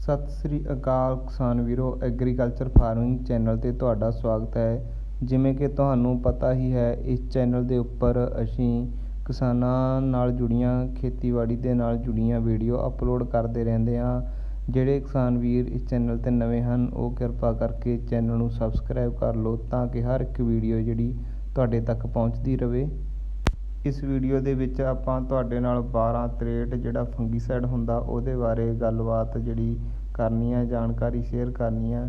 ਸਤਿ ਸ੍ਰੀ ਅਕਾਲ ਕਿਸਾਨ ਵੀਰੋ, agriculture farming channel 'ਤੇ ਤੁਹਾਡਾ ਸਵਾਗਤ ਹੈ। ਜਿਵੇਂ ਕਿ ਤੁਹਾਨੂੰ ਪਤਾ ਹੀ ਹੈ, ਇਸ ਚੈਨਲ ਦੇ ਉੱਪਰ ਅਸੀਂ ਕਿਸਾਨਾਂ ਨਾਲ ਜੁੜੀਆਂ, ਖੇਤੀਬਾੜੀ ਦੇ ਨਾਲ ਜੁੜੀਆਂ ਵੀਡੀਓ ਅਪਲੋਡ ਕਰਦੇ ਰਹਿੰਦੇ ਹਾਂ। ਜਿਹੜੇ ਕਿਸਾਨ ਵੀਰ ਇਸ ਚੈਨਲ 'ਤੇ ਨਵੇਂ ਹਨ, ਉਹ ਕਿਰਪਾ ਕਰਕੇ ਚੈਨਲ ਨੂੰ ਸਬਸਕ੍ਰਾਈਬ ਕਰ ਲਓ ਤਾਂ ਕਿ ਹਰ ਇੱਕ ਵੀਡੀਓ ਜਿਹੜੀ ਤੁਹਾਡੇ ਤੱਕ ਪਹੁੰਚਦੀ ਰਹੇ ਇਸ ਵੀਡੀਓ ਦੇ ਵਿੱਚ ਆਪਾਂ ਤੁਹਾਡੇ ਨਾਲ 1263 ਜਿਹੜਾ ਫੰਗੀਸਾਈਡ ਹੁੰਦਾ, ਉਹਦੇ ਬਾਰੇ ਗੱਲਬਾਤ ਜਿਹੜੀ ਕਰਨੀ ਆ, ਜਾਣਕਾਰੀ ਸ਼ੇਅਰ ਕਰਨੀ ਆ।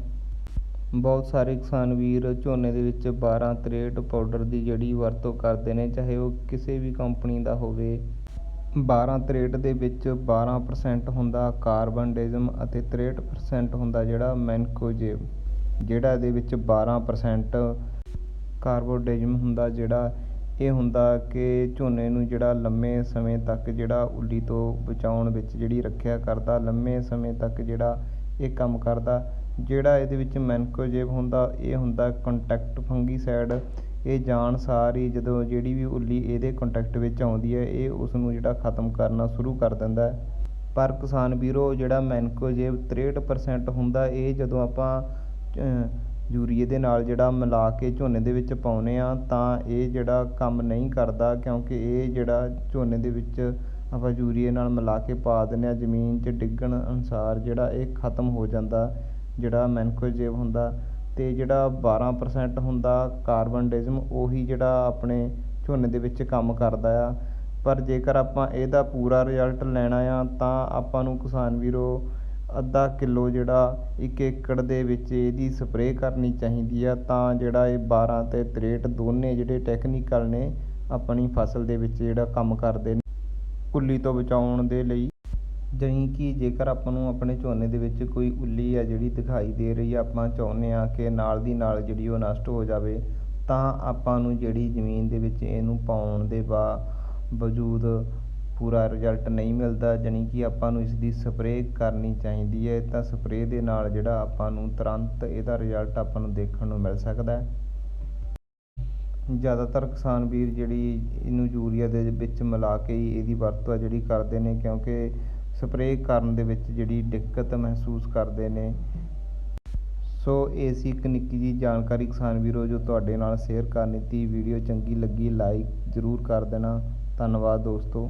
ਬਹੁਤ ਸਾਰੇ ਕਿਸਾਨ ਵੀਰ ਝੋਨੇ ਦੇ ਵਿੱਚ 1263 ਪਾਊਡਰ ਦੀ ਜਿਹੜੀ ਵਰਤੋਂ ਕਰਦੇ ਨੇ, ਚਾਹੇ ਉਹ ਕਿਸੇ ਵੀ ਕੰਪਨੀ ਦਾ ਹੋਵੇ। 1263 ਦੇ ਵਿੱਚ 12% ਹੁੰਦਾ ਕਾਰਬਨਡਿਜ਼ਮ ਅਤੇ 63% ਹੁੰਦਾ ਜਿਹੜਾ ਮੈਨਕੋਜੇਬ ਜਿਹੜਾ ਇਹਦੇ ਵਿੱਚ 12% ਕਾਰਬੋਡਿਜ਼ਮ ਹੁੰਦਾ ਜਿਹੜਾ ਇਹ ਹੁੰਦਾ ਕਿ ਝੋਨੇ ਨੂੰ ਜਿਹੜਾ ਲੰਮੇ ਸਮੇਂ ਤੱਕ ਜਿਹੜਾ ਉੱਲੀ ਤੋਂ ਬਚਾਉਣ ਵਿੱਚ ਜਿਹੜੀ ਰੱਖਿਆ ਕਰਦਾ, ਲੰਮੇ ਸਮੇਂ ਤੱਕ ਜਿਹੜਾ ਇਹ ਕੰਮ ਕਰਦਾ, ਜਿਹੜਾ ਇਹਦੇ ਵਿੱਚ ਮੈਨਕੋਜੇਬ ਹੁੰਦਾ, ਇਹ ਹੁੰਦਾ ਕੰਟੈਕਟ ਫੰਗੀਸਾਈਡ। ਇਹ ਜਾਣ ਸਾਰ ਹੀ ਜਦੋਂ ਜਿਹੜੀ ਵੀ ਉੱਲੀ ਇਹਦੇ ਕੰਟੈਕਟ ਵਿੱਚ ਆਉਂਦੀ ਹੈ, ਇਹ ਉਸ ਨੂੰ ਜਿਹੜਾ ਖਤਮ ਕਰਨਾ ਸ਼ੁਰੂ ਕਰ ਦਿੰਦਾ ਹੈ। ਪਰ ਕਿਸਾਨ ਵੀਰੋ, ਜਿਹੜਾ ਮੈਨਕੋਜੇਬ 63% ਹੁੰਦਾ, ਇਹ ਜਦੋਂ ਆਪਾਂ ਯੂਰੀਏ ਦੇ ਨਾਲ ਜਿਹੜਾ ਮਿਲਾ ਕੇ ਝੋਨੇ ਦੇ ਵਿੱਚ ਪਾਉਂਦੇ ਹਾਂ ਤਾਂ ਇਹ ਜਿਹੜਾ ਕੰਮ ਨਹੀਂ ਕਰਦਾ ਕਿਉਂਕਿ ਇਹ ਜਿਹੜਾ ਝੋਨੇ ਦੇ ਵਿੱਚ ਆਪਾਂ ਯੂਰੀਏ ਨਾਲ ਮਿਲਾ ਕੇ ਪਾ ਦਿੰਦੇ ਹਾਂ ਜ਼ਮੀਨ 'ਚ ਡਿੱਗਣ ਅਨੁਸਾਰ ਜਿਹੜਾ ਇਹ ਖਤਮ ਹੋ ਜਾਂਦਾ, ਜਿਹੜਾ ਮੈਨਕੋਜੇਬ ਹੁੰਦਾ ਅਤੇ ਜਿਹੜਾ 12% ਹੁੰਦਾ ਕਾਰਬਨ ਡਿਜ਼ਮ, ਉਹੀ ਜਿਹੜਾ ਆਪਣੇ ਝੋਨੇ ਦੇ ਵਿੱਚ ਕੰਮ ਕਰਦਾ ਆ। ਪਰ ਜੇਕਰ ਆਪਾਂ ਇਹਦਾ ਪੂਰਾ ਰਿਜ਼ਲਟ ਲੈਣਾ ਆ, ਤਾਂ ਆਪਾਂ ਨੂੰ ਕਿਸਾਨ ਵੀਰੋ ਅੱਧਾ ਕਿਲੋ ਜਿਹੜਾ ਇੱਕ ਏਕੜ ਦੇ ਵਿੱਚ ਇਹਦੀ ਸਪਰੇਅ ਕਰਨੀ ਚਾਹੀਦੀ ਆ, ਤਾਂ ਜਿਹੜਾ ਇਹ 12 ਅਤੇ 63 ਦੋਨੇ ਜਿਹੜੇ ਟੈਕਨੀਕਲ ਨੇ, ਆਪਣੀ ਫਸਲ ਦੇ ਵਿੱਚ ਜਿਹੜਾ ਕੰਮ ਕਰਦੇ ਨੇ ਉੱਲੀ ਤੋਂ ਬਚਾਉਣ ਦੇ ਲਈ। ਜਾਣੀ ਕਿ ਜੇਕਰ ਆਪਾਂ ਨੂੰ ਆਪਣੇ ਝੋਨੇ ਦੇ ਵਿੱਚ ਕੋਈ ਉੱਲੀ ਆ ਜਿਹੜੀ ਦਿਖਾਈ ਦੇ ਰਹੀ ਆ, ਆਪਾਂ ਚਾਹੁੰਦੇ ਆ ਕਿ ਨਾਲ ਦੀ ਨਾਲ ਜਿਹੜੀ ਉਹ ਨਸ਼ਟ ਹੋ ਜਾਵੇ, ਤਾਂ ਆਪਾਂ ਨੂੰ ਜਿਹੜੀ ਜ਼ਮੀਨ ਦੇ ਵਿੱਚ ਇਹਨੂੰ ਪਾਉਣ ਦੇ ਬਾਵਜੂਦ ਪੂਰਾ ਰਿਜ਼ਲਟ ਨਹੀਂ ਮਿਲਦਾ, ਜਾਣੀ ਕਿ ਆਪਾਂ ਨੂੰ ਇਸ ਦੀ ਸਪਰੇਅ ਕਰਨੀ ਚਾਹੀਦੀ ਹੈ, ਤਾਂ ਸਪਰੇਅ ਦੇ ਨਾਲ ਜਿਹੜਾ ਆਪਾਂ ਨੂੰ ਤੁਰੰਤ ਇਹਦਾ ਰਿਜ਼ਲਟ ਆਪਾਂ ਨੂੰ ਦੇਖਣ ਨੂੰ ਮਿਲ ਸਕਦਾ ਹੈ। ਜ਼ਿਆਦਾਤਰ ਕਿਸਾਨ ਵੀਰ ਜਿਹੜੀ ਇਹਨੂੰ ਯੂਰੀਆ ਦੇ ਵਿੱਚ ਮਿਲਾ ਕੇ ਹੀ ਇਹਦੀ ਵਰਤੋਂ ਆ ਜਿਹੜੀ ਕਰਦੇ ਨੇ, ਕਿਉਂਕਿ ਸਪਰੇਅ ਕਰਨ ਦੇ ਵਿੱਚ ਜਿਹੜੀ ਦਿੱਕਤ ਮਹਿਸੂਸ ਕਰਦੇ ਨੇ। ਸੋ ਇਹ ਸੀ ਇੱਕ ਨਿੱਕੀ ਜਿਹੀ ਜਾਣਕਾਰੀ ਕਿਸਾਨ ਵੀਰੋ, ਜੋ ਤੁਹਾਡੇ ਨਾਲ ਸ਼ੇਅਰ ਕਰਨੀ ਤੀ ਵੀਡੀਓ ਚੰਗੀ ਲੱਗੀ ਲਾਈਕ ਜ਼ਰੂਰ ਕਰ ਦੇਣਾ। ਧੰਨਵਾਦ ਦੋਸਤੋ।